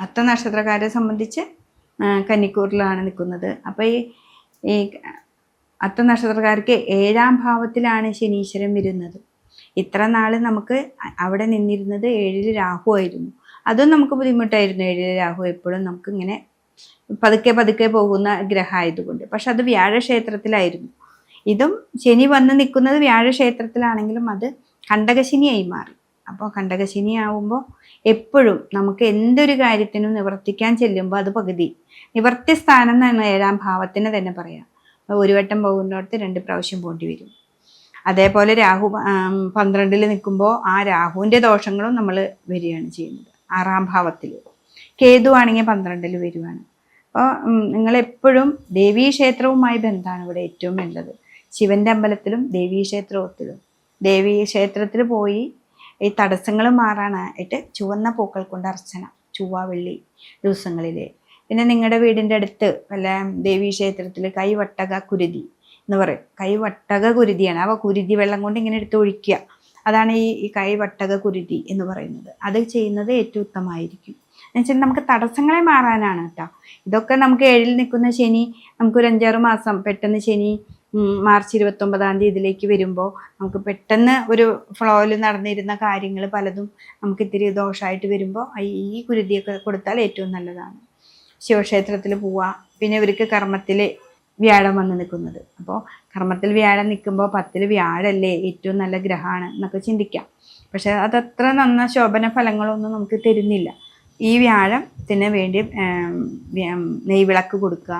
അത്ത നക്ഷത്രക്കാരെ സംബന്ധിച്ച് കന്നിക്കൂറിലാണ് നിൽക്കുന്നത്. അപ്പോൾ ഈ ഈ അത്ത നക്ഷത്രക്കാർക്ക് ഏഴാം ഭാവത്തിലാണ് ശനീശ്വരൻ വരുന്നത്. ഇത്ര നാൾ നമുക്ക് അവിടെ നിന്നിരുന്നത് ഏഴിൽ രാഹു ആയിരുന്നു. അതും നമുക്ക് ബുദ്ധിമുട്ടായിരുന്നു. ഏഴിൽ രാഹു എപ്പോഴും നമുക്ക് ഇങ്ങനെ പതുക്കെ പതുക്കെ പോകുന്ന ഗ്രഹമായതുകൊണ്ട്. പക്ഷെ അത് വ്യാഴക്ഷേത്രത്തിലായിരുന്നു ഇതും ശനി വന്ന് നിൽക്കുന്നത് വ്യാഴക്ഷേത്രത്തിലാണെങ്കിലും അത് കണ്ടകശനിയായി മാറി. അപ്പോൾ കണ്ടകശിനി ആവുമ്പോൾ എപ്പോഴും നമുക്ക് എന്തൊരു കാര്യത്തിനും നിവർത്തിക്കാൻ ചെല്ലുമ്പോൾ അത് പകുതി. നിവർത്തി സ്ഥാനം എന്നാണ് ഏഴാം ഭാവത്തിന് തന്നെ പറയാം. ഒരു വട്ടം പോകുന്നിടത്ത് രണ്ട് പ്രാവശ്യം പോണ്ടി വരും. അതേപോലെ രാഹു പന്ത്രണ്ടിൽ നിൽക്കുമ്പോൾ ആ രാഹുവിന്റെ ദോഷങ്ങളും നമ്മൾ വരികയാണ് ചെയ്യുന്നത്. ആറാം ഭാവത്തിൽ കേതു ആണെങ്കിൽ പന്ത്രണ്ടിൽ വരുവാണ്. അപ്പോൾ നിങ്ങളെപ്പോഴും ദേവീക്ഷേത്രവുമായി ബന്ധമാണ് ഇവിടെ ഏറ്റവും വേണ്ടത് ശിവന്റെ അമ്പലത്തിലും ദേവീക്ഷേത്രത്തിലും ദേവീക്ഷേത്രത്തിൽ പോയി ഈ തടസ്സങ്ങൾ മാറാനായിട്ട് ചുവന്ന പൂക്കൾ കൊണ്ട് അർച്ചന ചൊവ്വ വെള്ളി ദിവസങ്ങളിൽ പിന്നെ നിങ്ങളുടെ വീടിന്റെ അടുത്ത് വല്ല ദേവീക്ഷേത്രത്തിൽ കൈവട്ടക കുരുതി എന്ന് പറയും. കൈവട്ടക കുരുതിയാണ്. അവ കുരുതി വെള്ളം കൊണ്ട് ഇങ്ങനെ എടുത്ത് ഒഴിക്കുക. അതാണ് ഈ ഈ കൈവട്ടക കുരുതി എന്ന് പറയുന്നത്. അത് ചെയ്യുന്നത് ഏറ്റവും ഉത്തമമായിരിക്കും. എന്നുവെച്ചാൽ നമുക്ക് തടസ്സങ്ങളെ മാറാനാണ് കേട്ടോ ഇതൊക്കെ നമുക്ക് ഏഴിൽ നിൽക്കുന്ന ശനി നമുക്കൊരു അഞ്ചാറ് മാസം പെട്ടെന്ന് ശനി മാർച്ച് ഇരുപത്തൊമ്പതാം തീയതി ഇതിലേക്ക് വരുമ്പോൾ നമുക്ക് പെട്ടെന്ന് ഒരു ഫ്ലോയിൽ നടന്നിരുന്ന കാര്യങ്ങൾ പലതും നമുക്ക് ഇത്തിരി ദോഷമായിട്ട് വരുമ്പോൾ ഈ കുരുതിയൊക്കെ കൊടുത്താൽ ഏറ്റവും നല്ലതാണ്. ശിവക്ഷേത്രത്തിൽ പോവുക പിന്നെ ഇവർക്ക് കർമ്മത്തിൽ വ്യാഴം വന്ന് നിൽക്കുന്നത്. അപ്പോൾ കർമ്മത്തിൽ വ്യാഴം നിൽക്കുമ്പോൾ പത്തിൽ വ്യാഴല്ലേ ഏറ്റവും നല്ല ഗ്രഹമാണ് എന്നൊക്കെ ചിന്തിക്കാം. പക്ഷേ അതത്ര നന്ന ശോഭന ഫലങ്ങളൊന്നും നമുക്ക് തരുന്നില്ല. ഈ വ്യാഴത്തിന് വേണ്ടി നെയ്വിളക്ക് കൊടുക്കുക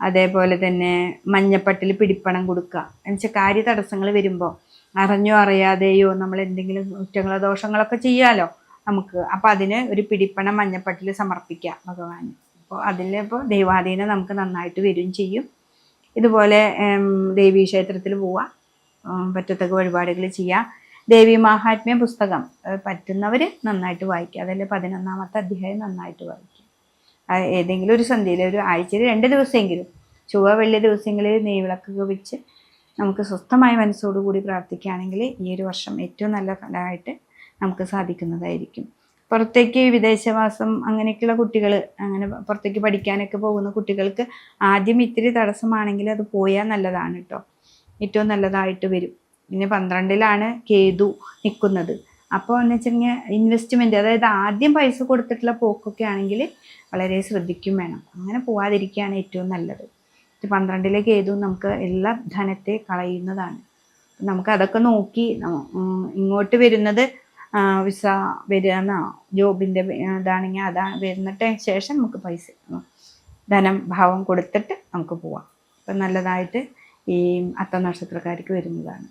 അതേപോലെ തന്നെ മഞ്ഞപ്പട്ടിൽ പിടിപ്പണം കൊടുക്കുക. എന്നുവെച്ചാൽ കാര്യ തടസ്സങ്ങൾ വരുമ്പോൾ അറിഞ്ഞോ അറിയാതെയോ നമ്മൾ എന്തെങ്കിലും കുറ്റങ്ങളോ ദോഷങ്ങളൊക്കെ ചെയ്യാലോ നമുക്ക്. അപ്പോൾ അതിന് ഒരു പിടിപ്പണം മഞ്ഞപ്പട്ടിൽ സമർപ്പിക്കുക ഭഗവാന്. അപ്പോൾ അതിലിപ്പോൾ ദൈവാധീനം നമുക്ക് നന്നായിട്ട് വരികയും ചെയ്യും. ഇതുപോലെ ദേവീ ക്ഷേത്രത്തിൽ പോവുക പറ്റത്തക്ക വഴിപാടുകൾ ചെയ്യുക ദേവി മാഹാത്മ്യ പുസ്തകം പറ്റുന്നവർ നന്നായിട്ട് വായിക്കുക. അതിൽ പതിനൊന്നാമത്തെ അധ്യായം നന്നായിട്ട് വായിക്കുക. ഏതെങ്കിലും ഒരു സന്ധ്യയിൽ ഒരു ആഴ്ചയിൽ രണ്ട് ദിവസമെങ്കിലും ചൊവ്വ വെള്ളി ദിവസങ്ങളിൽ നെയ്വിളക്കൊക്കെ വെച്ച് നമുക്ക് സ്വസ്ഥമായ മനസ്സോടുകൂടി പ്രാർത്ഥിക്കുകയാണെങ്കിൽ ഈ ഒരു വർഷം ഏറ്റവും നല്ല ഫലമായിട്ട് നമുക്ക് സാധിക്കുന്നതായിരിക്കും. പുറത്തേക്ക് വിദേശവാസം അങ്ങനെയൊക്കെയുള്ള കുട്ടികൾ അങ്ങനെ പുറത്തേക്ക് പഠിക്കാനൊക്കെ പോകുന്ന കുട്ടികൾക്ക് ആദ്യം ഇത്തിരി തടസ്സമാണെങ്കിൽ അത് പോയാൽ നല്ലതാണ് കേട്ടോ. ഏറ്റവും നല്ലതായിട്ട് വരും. പിന്നെ പന്ത്രണ്ടിലാണ് കേതു നിൽക്കുന്നത്. അപ്പോൾ എന്ന് വെച്ചിട്ടുണ്ടെങ്കിൽ ഇൻവെസ്റ്റ്മെന്റ് അതായത് ആദ്യം പൈസ കൊടുത്തിട്ടുള്ള പോക്കൊക്കെ ആണെങ്കിൽ വളരെ ശ്രദ്ധിക്കും വേണം. അങ്ങനെ പോവാതിരിക്കുകയാണ് ഏറ്റവും നല്ലത്. പന്ത്രണ്ടിലേക്ക് ഏതും നമുക്ക് എല്ലാ ധനത്തെ കളയുന്നതാണ്. നമുക്ക് അതൊക്കെ നോക്കി ഇങ്ങോട്ട് വരുന്നത് വിസ വരുന്ന ജോബിന്റെ ഇതാണെങ്കിൽ അതാണ് വരുന്നിട്ട് ശേഷം നമുക്ക് പൈസ ധനം ഭാവം കൊടുത്തിട്ട് നമുക്ക് പോവാം. അപ്പം നല്ലതായിട്ട് ഈ അത്ത നക്ഷത്രക്കാർക്ക് വരുന്നതാണ്.